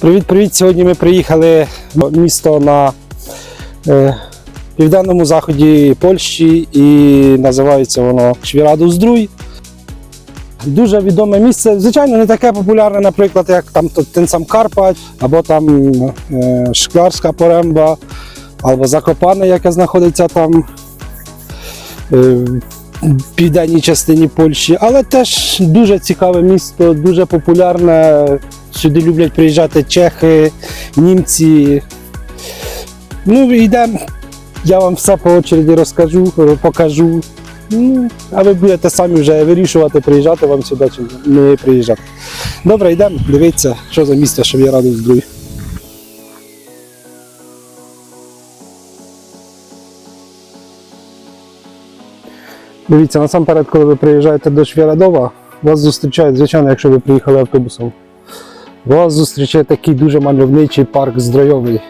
Привіт-привіт! Сьогодні ми приїхали в місто на е, південному заході Польщі і називається воно Швірадуздруй. Дуже відоме місце. Звичайно, не таке популярне, наприклад, як там то- сам Карпать, або там е, Шклярська Поремба, або Закопане, яке знаходиться там е, південній частині Польщі. Але теж дуже цікаве місто, дуже популярне. Сюди люблять приїжджати чехи, німці. Ну, йдемо. Я вам все по очереді розкажу, покажу. Ну, а ви будете самі вже вирішувати, приїжджати вам сюди чи не приїжджати. Добре, йдемо, дивіться, що за місто, щоб я радий здруй. Дивіться, насамперед, коли ви приїжджаєте до Швірадова, вас зустрічають, звичайно, якщо ви приїхали автобусом. Вас зустрічає такий дуже мальовничий парк здоровий.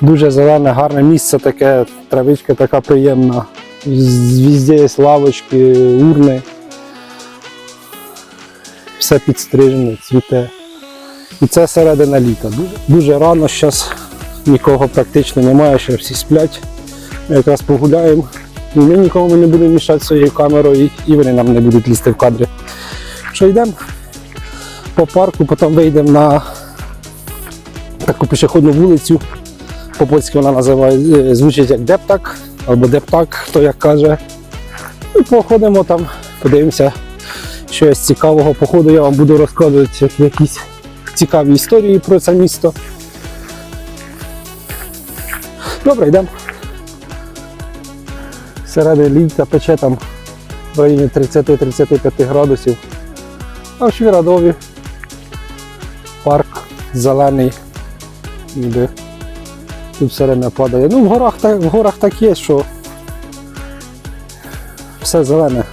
Дуже зелене, гарне місце таке, травичка така приємна. Везде є лавочки, урни. Все підстрижено, цвіте. І це середина літа. Дуже, дуже рано зараз нікого практично немає, ще всі сплять. Ми якраз погуляємо. І ми нікому не будемо мішати своєю камерою, і вони нам не будуть лізти в кадри. Що йдемо? по парку, потім вийдемо на таку пішохідну вулицю. По-польськи вона називає, е, звучить як Дептак або Дептак, хто як каже. І походимо там, подивимося, що є цікавого. По ходу я вам буду розказувати якісь цікаві історії про це місто. Добре, йдемо. Середини літа пече там в районі 30-35 градусів. А в Швірадові парк зелений, ніби тут все время падає. Ну, в горах, в горах так є, що все зелене.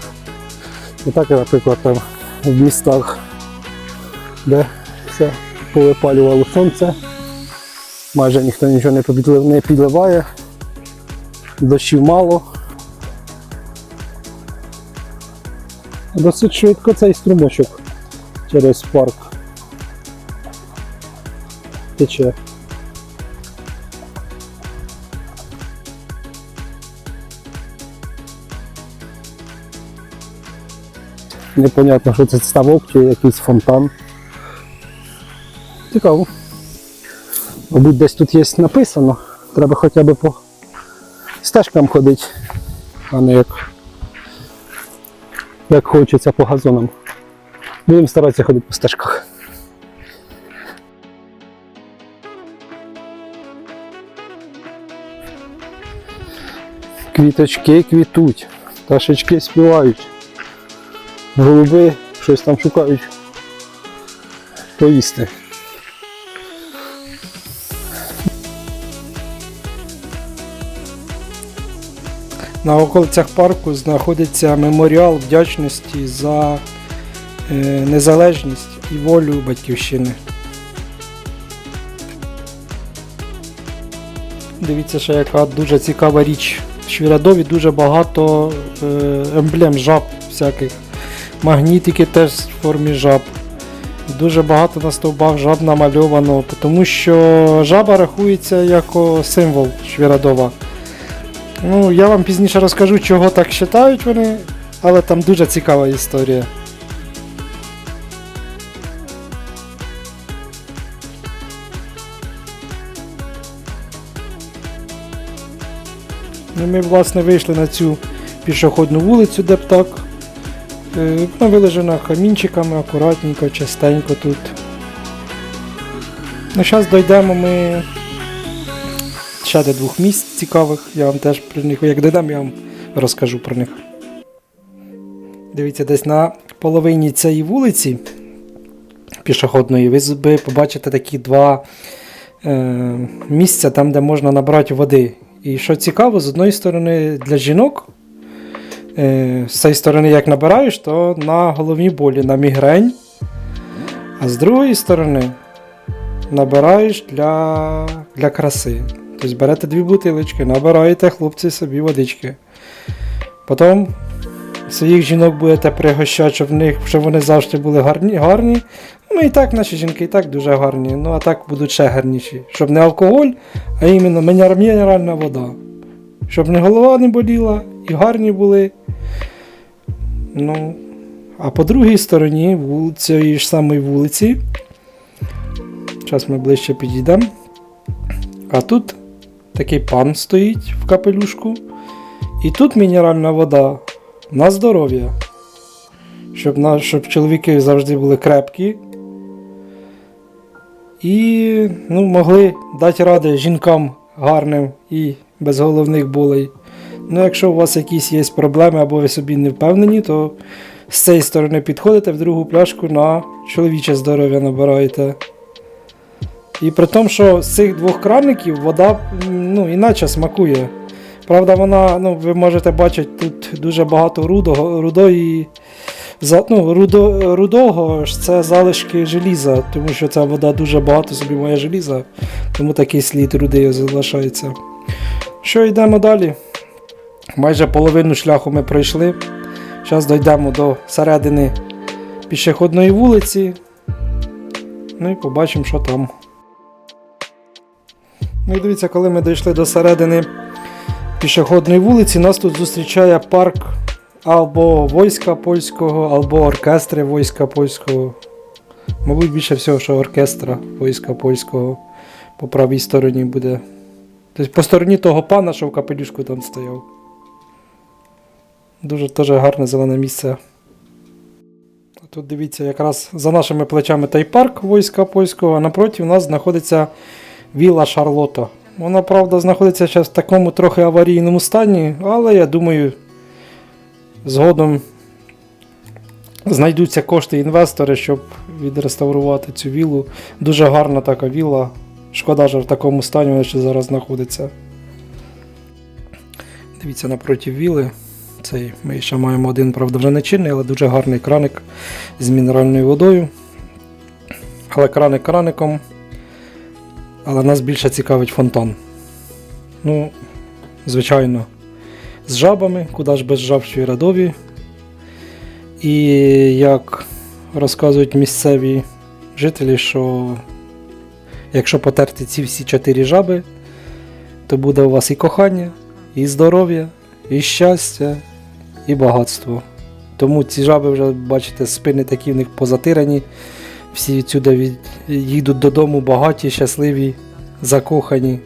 Не так, наприклад, там в містах, де все повипалювало сонце. Майже ніхто нічого не підливає, дощів мало. Досить швидко цей струмочок через парк тече. Непонятно, що це ставок чи якийсь фонтан. Цікаво. Мабуть, десь тут є написано. Треба хоча б по стежкам ходити, а не як, як хочеться по газонам. Будемо старатися ходити по стежках. Квіточки квітуть, пташечки співають, голуби щось там шукають. Поїсти. На околицях парку знаходиться меморіал вдячності за е, незалежність і волю батьківщини. Дивіться, ще яка дуже цікава річ. В Швірадові дуже багато е, емблем жаб всяких. Магнітики теж в формі жаб. Дуже багато на стовбах жаб намальовано, тому що жаба рахується як символ Швірадова. Ну, я вам пізніше розкажу, чого так вважають вони, але там дуже цікава історія. Ну, ми, власне, вийшли на цю пішохідну вулицю, де птак. Е, Вона вилежена камінчиками, акуратненько, частенько тут. Ну, зараз дійдемо ми ще до двох місць цікавих. Я вам теж про них, як дійдемо, я вам розкажу про них. Дивіться, десь на половині цієї вулиці пішохідної, ви побачите такі два е, місця, там, де можна набрати води. І що цікаво, з одної сторони для жінок, е, з цієї сторони, як набираєш, то на головній болі, на мігрень. А з другої сторони набираєш для, для краси. Тобто берете дві бутилочки, набираєте хлопці собі водички. Потім своїх жінок будете пригощати, щоб, в них, щоб вони завжди були гарні. гарні. Ну і так наші жінки і так дуже гарні. Ну а так будуть ще гарніші. Щоб не алкоголь, а іменно мінеральна вода. Щоб не голова не боліла, і гарні були. Ну, а по другій стороні цієї ж самої вулиці. Зараз ми ближче підійдемо. А тут такий пан стоїть в капелюшку. І тут мінеральна вода на здоров'я. Щоб, на, щоб чоловіки завжди були крепкі. І ну, могли дати ради жінкам гарним і без головних болей. Ну, якщо у вас якісь є проблеми або ви собі не впевнені, то з цієї сторони підходите в другу пляшку на чоловіче здоров'я набираєте. І при тому, що з цих двох краників вода ну, іначе смакує. Правда, вона, ну, ви можете бачити, тут дуже багато рудого, рудої. Ну, рудо, рудого ж це залишки желіза, тому що ця вода дуже багато собі має желіза, тому такий слід руди залишається. Що йдемо далі? Майже половину шляху ми пройшли. Зараз дійдемо до середини пішохідної вулиці. Ну і побачимо, що там. Ну і дивіться, коли ми дійшли до середини пішохідної вулиці, нас тут зустрічає парк або війська польського, або оркестри війська польського. Мабуть, більше всього, що оркестра війська польського по правій стороні буде. Тобто по стороні того пана, що в капелюшку там стояв. Дуже теж гарне зелене місце. Тут дивіться, якраз за нашими плечами той парк війська польського, а напроти у нас знаходиться Віла Шарлота. Вона, правда, знаходиться зараз в такому трохи аварійному стані, але я думаю, згодом знайдуться кошти інвестори, щоб відреставрувати цю вілу. Дуже гарна така віла. Шкода, що в такому стані вона ще зараз знаходиться. Дивіться напроти віли. Цей ми ще маємо один, правда, вже не чинний, але дуже гарний краник з мінеральною водою. Але краник краником. Але нас більше цікавить фонтан. Ну, звичайно, з жабами, куди ж без жаб в Чвірадові. І як розказують місцеві жителі, що якщо потерти ці всі чотири жаби, то буде у вас і кохання, і здоров'я, і щастя, і багатство. Тому ці жаби вже, бачите, спини такі в них позатирані. Всі відсюди від... їдуть додому багаті, щасливі, закохані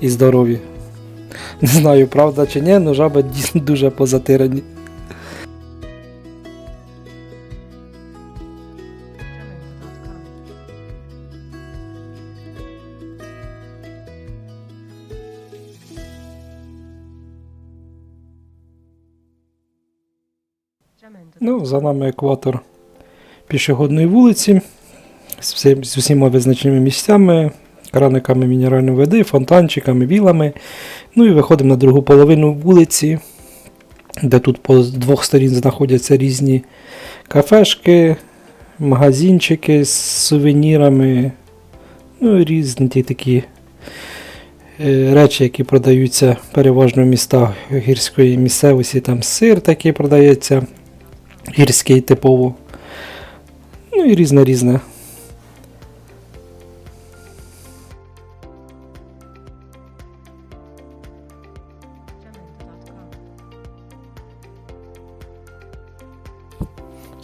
і здорові. Не знаю, правда чи ні, але жаби дуже позатирані. Ну, за нами екватор пішохідної вулиці з, всім, з усіма визначеними місцями, краниками мінеральної води, фонтанчиками, вілами. Ну і виходимо на другу половину вулиці, де тут по двох сторін знаходяться різні кафешки, магазинчики з сувенірами, ну і різні ті такі е, речі, які продаються переважно в містах гірської місцевості. Там сир такий продається, гірський типово. Ну і різне різне.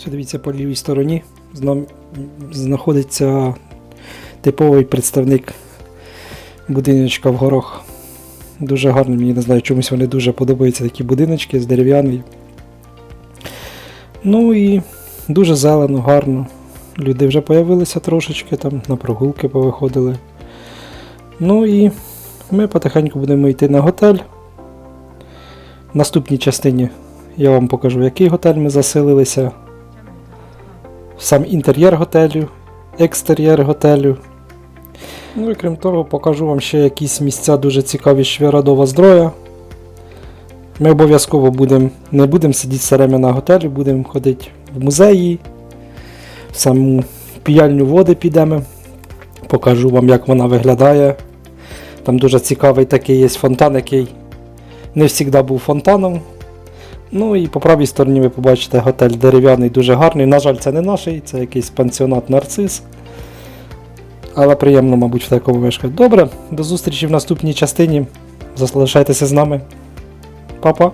Ще дивіться по лівій стороні знаходиться типовий представник будиночка в горах. Дуже гарно, мені не знаю, чомусь вони дуже подобаються такі будиночки з дерев'яний. Ну і дуже зелено, гарно. Люди вже появилися трошечки, там на прогулки повиходили. Ну і ми потихеньку будемо йти на готель. В наступній частині я вам покажу, який готель ми заселилися. Сам інтер'єр готелю, екстер'єр готелю. Ну і крім того, покажу вам ще якісь місця дуже цікаві Швірадова Здроя. Ми обов'язково будемо, не будемо сидіти все время на готелі, будемо ходити в музеї, в саму піяльню води підемо. Покажу вам, як вона виглядає. Там дуже цікавий такий є фонтан, який не завжди був фонтаном. Ну і по правій стороні ви побачите готель дерев'яний, дуже гарний. На жаль, це не наш, це якийсь пансіонат нарцис. Але приємно, мабуть, в такому мешкати. Добре, до зустрічі в наступній частині. Залишайтеся з нами. Па-па!